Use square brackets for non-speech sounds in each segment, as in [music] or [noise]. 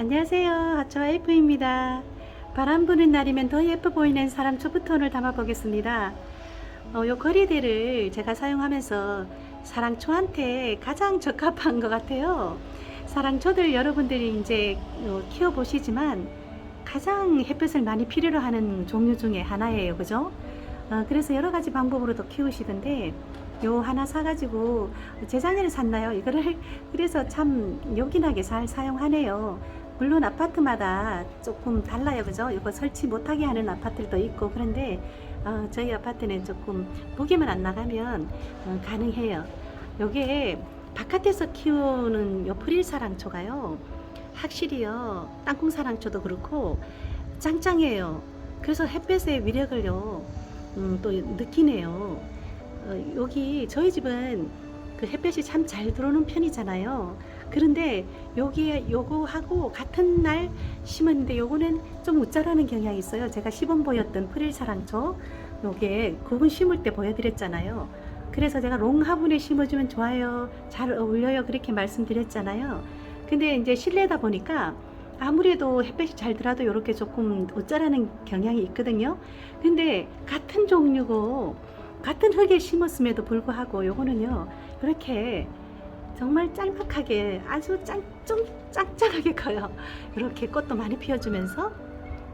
안녕하세요. 하초와 F입니다. 바람 부는 날이면 더 예뻐 보이는 사람 초부톤을 담아 보겠습니다. 어, 요 거리대를 제가 사용하면서 사랑초한테 가장 적합한 것 같아요. 사랑초들 여러분들이 이제 어, 키워보시지만 가장 햇볕을 많이 필요로 하는 종류 중에 하나예요. 그죠? 어, 그래서 여러 가지 방법으로도 키우시던데 요 하나 사가지고 재작년에 샀나요? 이거를 [laughs] 그래서 참 요긴하게 잘 사용하네요. 물론 아파트마다 조금 달라요, 그죠? 이거 설치 못하게 하는 아파트도 있고 그런데 어, 저희 아파트는 조금 보기만 안 나가면 어, 가능해요. 요게 바깥에서 키우는 요 프릴 사랑초가요, 확실히요 땅콩 사랑초도 그렇고 짱짱해요. 그래서 햇볕의 위력을요 음, 또 느끼네요. 어, 여기 저희 집은 그 햇볕이 참 잘 들어오는 편이잖아요. 그런데 여기에 요거 하고 같은 날 심었는데 요거는 좀 우짜라는 경향이 있어요. 제가 시범 보였던 프릴 사랑초 요게 구분 심을 때 보여드렸잖아요. 그래서 제가 롱 화분에 심어주면 좋아요. 잘 어울려요. 그렇게 말씀드렸잖아요. 근데 이제 실내다 보니까 아무래도 햇볕이 잘 들어도 이렇게 조금 우짜라는 경향이 있거든요. 근데 같은 종류고 같은 흙에 심었음에도 불구하고 요거는요 이렇게 정말 짤막하게 아주 짱, 좀 짱짱하게 커요. 이렇게 꽃도 많이 피워주면서.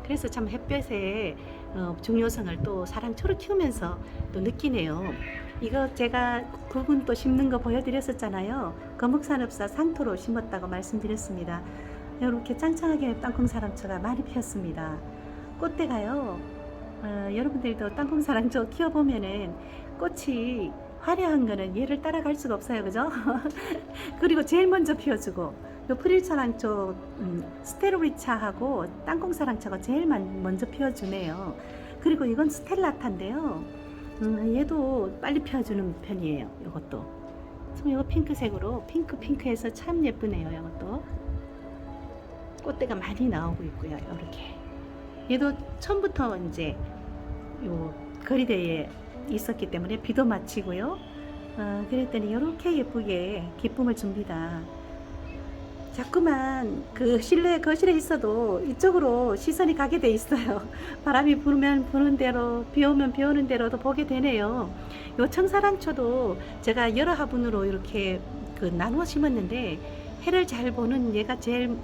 그래서 참 햇볕의 어, 중요성을 또 사랑초로 키우면서 또 느끼네요. 이거 제가 구분 또 심는 거 보여드렸었잖아요. 거목산업사 상토로 심었다고 말씀드렸습니다. 이렇게 짱짱하게 땅콩사랑초가 많이 피었습니다. 꽃대가요 어, 여러분들도 땅콩사랑초 키워보면은 꽃이 화려한 거는 얘를 따라갈 수가 없어요. 그죠? [laughs] 그리고 제일 먼저 피워주고 요 프릴사랑초 음, 스테로리차하고 땅콩사랑초가 제일 만- 먼저 피워주네요. 그리고 이건 스텔라타인데요. 음, 얘도 빨리 피워주는 편이에요 이것도. 참 이거 핑크색으로 핑크 핑크해서 참 예쁘네요 이것도. 꽃대가 많이 나오고 있고요 이렇게. 얘도 처음부터 이제 요 거리대에 있었기 때문에 비도 마치고요. 어, 그랬더니 이렇게 예쁘게 기쁨을 줍니다. 자꾸만 그 실내 거실에 있어도 이쪽으로 시선이 가게 돼 있어요. [laughs] 바람이 불면 부는 대로, 비 오면 비 오는 대로도 보게 되네요. 요 청사랑초도 제가 여러 화분으로 이렇게 그 나누어 심었는데 해를 잘 보는 얘가 제일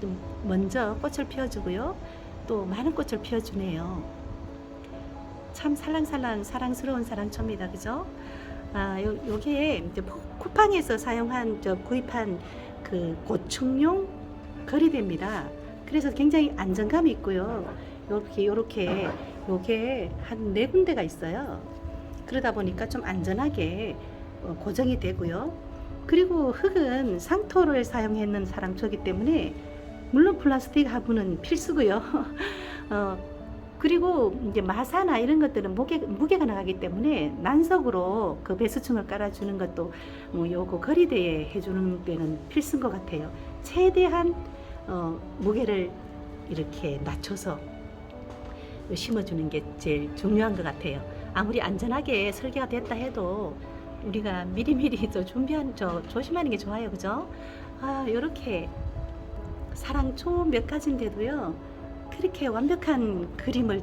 좀 먼저 꽃을 피워주고요. 또 많은 꽃을 피워주네요. 참 살랑살랑 사랑스러운 사랑초입니다. 그죠? 아, 요, 요게 이제 쿠- 쿠팡에서 사용한, 저 구입한 그 고충용 거리대입니다. 그래서 굉장히 안정감이 있고요. 요렇게, 요렇게, 요게 한 네 군데가 있어요. 그러다 보니까 좀 안전하게 어, 고정이 되고요. 그리고 흙은 상토를 사용했는 사랑초이기 때문에 물론 플라스틱 화분은 필수고요. [laughs] 어, 그리고 이제 마사나 이런 것들은 무게, 무게가 나가기 때문에 난석으로 그 배수층을 깔아주는 것도 뭐 요거 거리대에 해주는 데는 필수인 것 같아요. 최대한 어, 무게를 이렇게 낮춰서 심어주는 게 제일 중요한 것 같아요. 아무리 안전하게 설계가 됐다 해도 우리가 미리미리 저 준비한 저 조심하는 게 좋아요, 그죠? 아 이렇게 사랑초 몇 가지인데도요. 그렇게 완벽한 그림을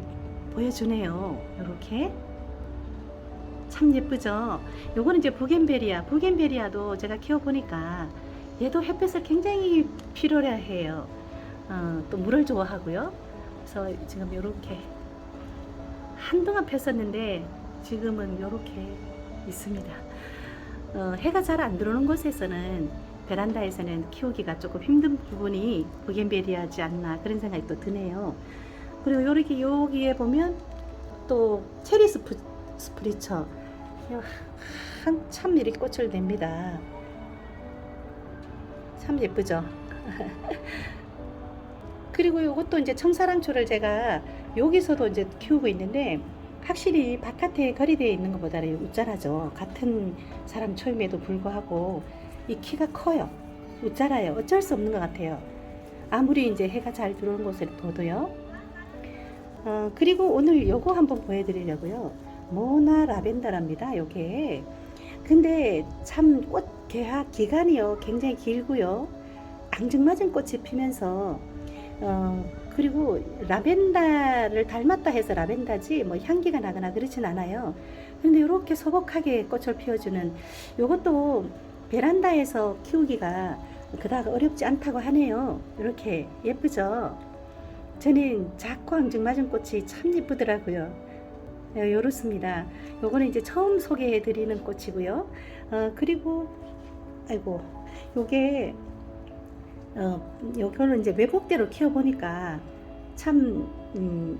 보여주네요. 이렇게 참 예쁘죠. 요거는 이제 부겐베리아. 부겐베리아도 제가 키워보니까 얘도 햇볕을 굉장히 필요로 해요. 어, 또 물을 좋아하고요. 그래서 지금 이렇게 한동안 폈었는데 지금은 이렇게 있습니다. 어, 해가 잘 안 들어오는 곳에서는 베란다에서는 키우기가 조금 힘든 부분이 부겐베리아지 않나 그런 생각이 또 드네요. 그리고 여기 여기에 보면 또 체리 스프, 스프리처 한참 이렇게 꽃을 냅니다. 참 예쁘죠. [laughs] 그리고 이것도 이제 청사랑초를 제가 여기서도 이제 키우고 있는데 확실히 바깥에 거리되어 있는 것보다는 우짜라죠. 같은 사람 초임에도 불구하고 이 키가 커요. 웃자라요. 어쩔 수 없는 것 같아요. 아무리 이제 해가 잘 들어오는 곳에 둬도요. 어, 그리고 오늘 요거 한번 보여드리려고요. 모나 라벤더랍니다. 요게. 근데 참 꽃 개화 기간이요. 굉장히 길고요. 앙증맞은 꽃이 피면서 어 그리고 라벤더를 닮았다 해서 라벤더지 뭐 향기가 나거나 그렇진 않아요. 그런데 이렇게 소복하게 꽃을 피워주는 이것도 베란다에서 키우기가 그다가 어렵지 않다고 하네요. 이렇게 예쁘죠? 저는 작고 앙증맞은 꽃이 참 예쁘더라고요. 네, 이렇습니다. 요거는 이제 처음 소개해 드리는 꽃이고요. 어, 그리고 아이고 요게 어, 요거는 이제 외국대로 키워 보니까 참 음,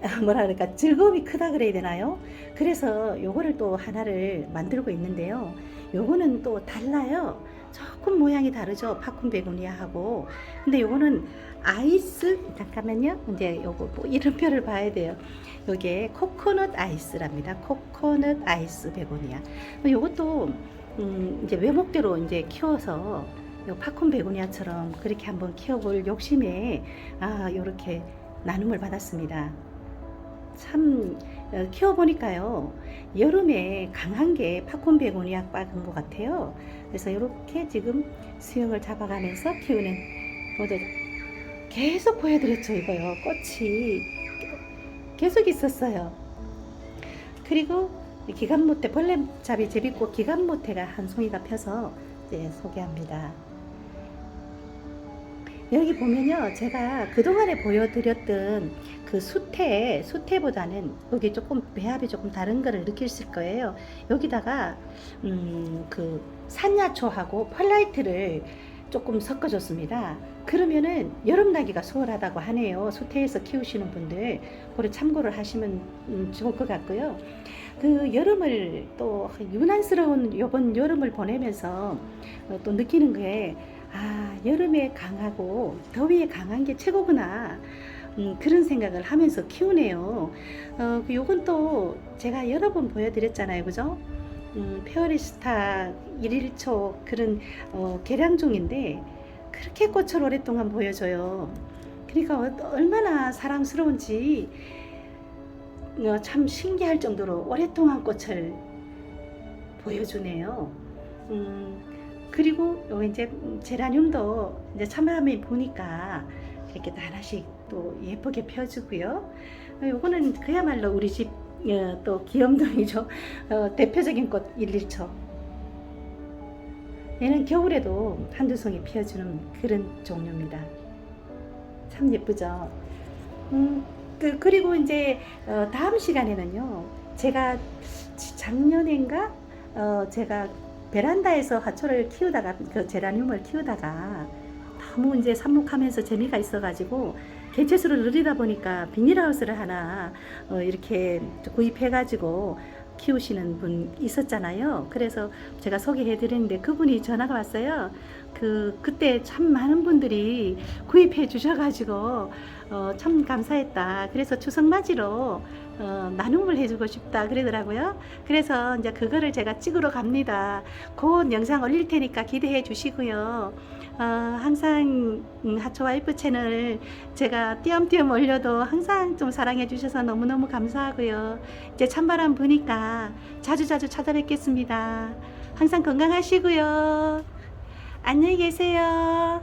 [laughs] 뭐라 그럴까 즐거움이 크다 그래야 되나요? 그래서 요거를 또 하나를 만들고 있는데요. 요거는 또 달라요. 조금 모양이 다르죠. 팝콘 베고니아하고. 근데 요거는 아이스 잠깐만요. 이제 요거 뭐 이름표를 봐야 돼요. 요게 코코넛 아이스랍니다. 코코넛 아이스 베고니아. 요것도 음, 이제 외목대로 이제 키워서 요 팝콘 베고니아처럼 그렇게 한번 키워볼 욕심에 아 요렇게 나눔을 받았습니다. 참 어, 키워보니까요 여름에 강한 게 팝콘 베고니아 빠진 것 같아요. 그래서 이렇게 지금 수영을 잡아가면서 키우는 모델 계속 보여드렸죠 이거요 꽃이 계속 있었어요. 그리고 기간모태 벌레잡이 제비꽃 기간모태가 한 송이가 펴서 이제 소개합니다. 여기 보면요, 제가 그동안에 보여드렸던 그 수태, 수태보다는 여기 조금 배합이 조금 다른 거를 느끼실 거예요. 여기다가, 음, 그 산야초하고 펄라이트를 조금 섞어줬습니다. 그러면은 여름 나기가 수월하다고 하네요. 수태에서 키우시는 분들. 그걸 참고를 하시면 음, 좋을 것 같고요. 그 여름을 또 유난스러운 요번 여름을 보내면서 어, 또 느끼는 게 아, 여름에 강하고 더위에 강한 게 최고구나. 음, 그런 생각을 하면서 키우네요. 어, 그 요건 또 제가 여러 번 보여드렸잖아요. 그죠? 음, 페어리스타 1일초 그런 어, 계량종인데 그렇게 꽃을 오랫동안 보여줘요. 그러니까 어- 얼마나 사랑스러운지 어, 참 신기할 정도로 오랫동안 꽃을 보여주네요. 음, 그리고 요 이제 제라늄도 이제 참여하면 보니까 이렇게 하나씩 또 예쁘게 펴주고요. 어, 요거는 그야말로 우리 집 어, 또 귀염둥이죠. 어, 대표적인 꽃 1일초. 얘는 겨울에도 한두 송이 피워주는 그런 종류입니다. 참 예쁘죠. 음, 그, 그리고 이제 어, 다음 시간에는요. 제가 작년인가 어, 제가 베란다에서 화초를 키우다가 그 제라늄을 키우다가 너무 이제 삽목하면서 재미가 있어가지고 개체수를 늘리다 보니까 비닐하우스를 하나 어, 이렇게 구입해가지고 키우시는 분 있었잖아요. 그래서 제가 소개해 드렸는데 그분이 전화가 왔어요. 그 그때 참 많은 분들이 구입해 주셔가지고 어, 참 감사했다. 그래서 추석 맞이로 어, 나눔을 해주고 싶다 그러더라고요. 그래서 이제 그거를 제가 찍으러 갑니다. 곧 영상 올릴 테니까 기대해 주시고요. 어, 항상 음, 하초 와이프 채널 제가 띄엄띄엄 올려도 항상 좀 사랑해 주셔서 너무너무 감사하고요. 이제 찬바람 부니까 자주자주 찾아뵙겠습니다. 항상 건강하시고요. 안녕히 계세요.